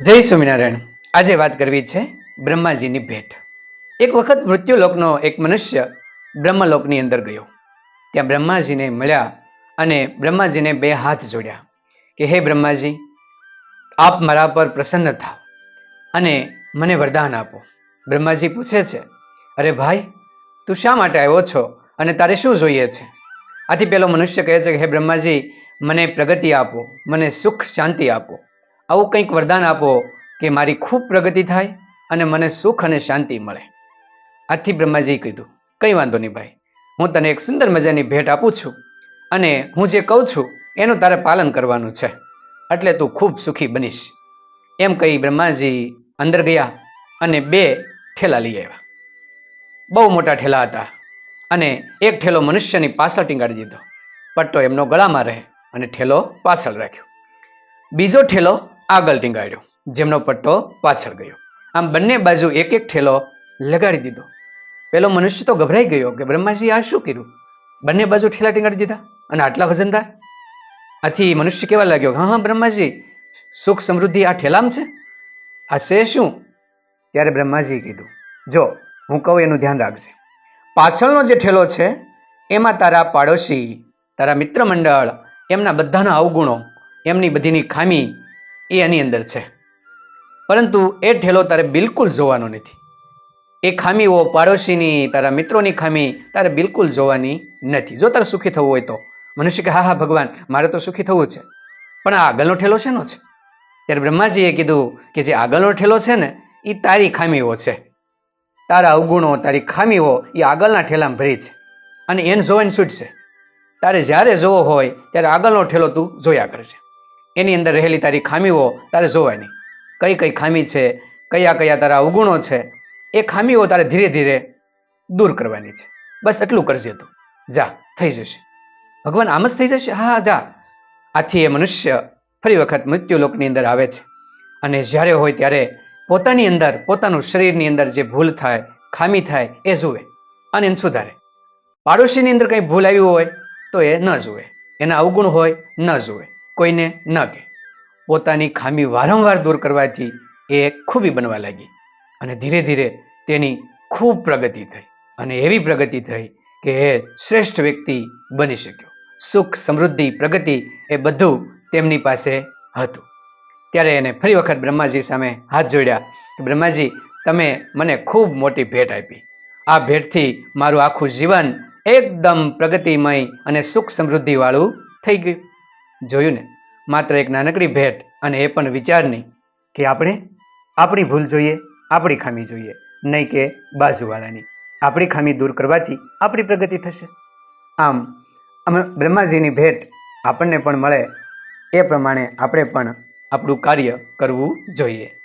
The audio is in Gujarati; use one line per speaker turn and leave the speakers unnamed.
જય સ્વામિનારાયણ. આજે વાત કરવી છે બ્રહ્માજીની ભેટ. એક વખત મૃત્યુલોકનો એક મનુષ્ય બ્રહ્મલોકની અંદર ગયો. ત્યાં બ્રહ્માજીને મળ્યા અને બ્રહ્માજીને બે હાથ જોડ્યા કે, હે બ્રહ્માજી, આપ મારા પર પ્રસન્ન થાવ અને મને વરદાન આપો. બ્રહ્માજી પૂછે છે, અરે ભાઈ, તું શા માટે આવ્યો છો અને તારે શું જોઈએ છે? આથી પેલો મનુષ્ય કહે છે કે, હે બ્રહ્માજી, મને પ્રગતિ આપો, મને સુખ શાંતિ આપો. આવું કંઈક વરદાન આપો કે મારી ખૂબ પ્રગતિ થાય અને મને સુખ અને શાંતિ મળે. આથી બ્રહ્માજીએ કીધું, કંઈ વાંધો નહીં ભાઈ. હું તને એક સુંદર મજાની ભેટ આપું છું અને હું જે કહું છું એનું તારે પાલન કરવાનું છે. એટલે તું ખૂબ સુખી બનીશ. એમ કહી બ્રહ્માજી અંદર ગયા અને બે ઠેલા લઈ આવ્યા. બહુ મોટા ઠેલા હતા અને એક ઠેલો મનુષ્યની પાછળ ટીંગાડી દીધો. પટ્ટો એમનો ગળામાં રહે અને ઠેલો પાછળ રાખ્યો. બીજો ઠેલો આગળ ટીંગાડ્યો. જેમનો પટ્ટો પાછળ ગયો. આમ બંને બાજુ એક એક ઠેલો લગાડી દીધો. પેલો મનુષ્ય તો ગભરાઈ ગયો કે બ્રહ્માજી આ શું કર્યું? બંને બાજુ ઠેલા ટીંગાડી દીધા. અને આટલા વજનદાર? આથી મનુષ્ય કેવા લાગ્યો? હા હા, બ્રહ્માજી, સુખ સમૃદ્ધિ આ ઠેલામ છે? આ છે શું? ત્યારે બ્રહ્માજીએ કીધું, જો, હું કહું એનું ધ્યાન રાખજે. પાછળનો જે ઠેલો છે, એમાં તારા પાડોશી, તારા મિત્ર મંડળ એમના બધાના અવગુણો, એમની બધીની ખામી એ એની અંદર છે. પરંતુ એ ઠેલો તારે બિલકુલ જોવાનો નથી. એ ખામીઓ પાડોશીની, તારા મિત્રોની ખામી તારે બિલકુલ જોવાની નથી. જો તારે સુખી થવું હોય તો. મનુષ્ય કે, હા હા, ભગવાન, મારે તો સુખી થવું છે. પણ આ આગળનો ઠેલો શેનો છે? ત્યારે બ્રહ્માજીએ કીધું કે જે આગળનો ઠેલો છે ને એ તારી ખામીઓ છે. તારા અવગુણો, તારી ખામીઓ એ આગળના ઠેલામાં ભરી છે. અને એને જોવાની છૂટશે તારે જ્યારે જોવો હોય, ત્યારે આગળનો ઠેલો તું જોયા કરશે એની અંદર રહેલી તારી ખામીઓ તારે જોવાની. કઈ કઈ ખામી છે, કયા કયા તારા અવગુણો છે, એ ખામીઓ તારે ધીરે ધીરે દૂર કરવાની છે. બસ એટલું કરજે તું. જા, થઈ જશે. ભગવાન આમ જ થઈ જશે? હા જા. આથી એ મનુષ્ય ફરી વખત મૃત્યુલોકની અંદર આવે છે. અને જ્યારે હોય ત્યારે પોતાની અંદર, પોતાનું શરીરની અંદર જે ભૂલ થાય, ખામી થાય, એ જુએ અને એને સુધારે. પાડોશીની અંદર કંઈ ભૂલ આવી હોય તો એ ન જુએ. એના અવગુણ હોય, ન જુએ. કોઈને ન કહે. પોતાની ખામી વારંવાર દૂર કરવાથી એ ખૂબી બનવા લાગી અને ધીરે ધીરે તેની ખૂબ પ્રગતિ થઈ અને એવી પ્રગતિ થઈ કે એ શ્રેષ્ઠ વ્યક્તિ બની શક્યો. સુખ, સમૃદ્ધિ, પ્રગતિ એ બધું તેમની પાસે હતું. ત્યારે એને ફરી વખત બ્રહ્માજી સામે હાથ જોડ્યા કે બ્રહ્માજી, તમે મને ખૂબ મોટી ભેટ આપી. આ ભેટથી મારું આખું જીવન એકદમ પ્રગતિમય અને સુખ સમૃદ્ધિવાળું થઈ ગયું. જોયું ને? માત્ર એક નાનકડી ભેટ અને એ પણ વિચારની કે આપણે, આપણી ભૂલ જોઈએ, આપણી ખામી જોઈએ, નહીં કે બાજુવાળાની. આપણી ખામી દૂર કરવાથી આપણી પ્રગતિ થશે. આમ અમે બ્રહ્માજીની ભેટ આપણને પણ મળે, એ પ્રમાણે આપણે પણ આપણું કાર્ય કરવું જોઈએ.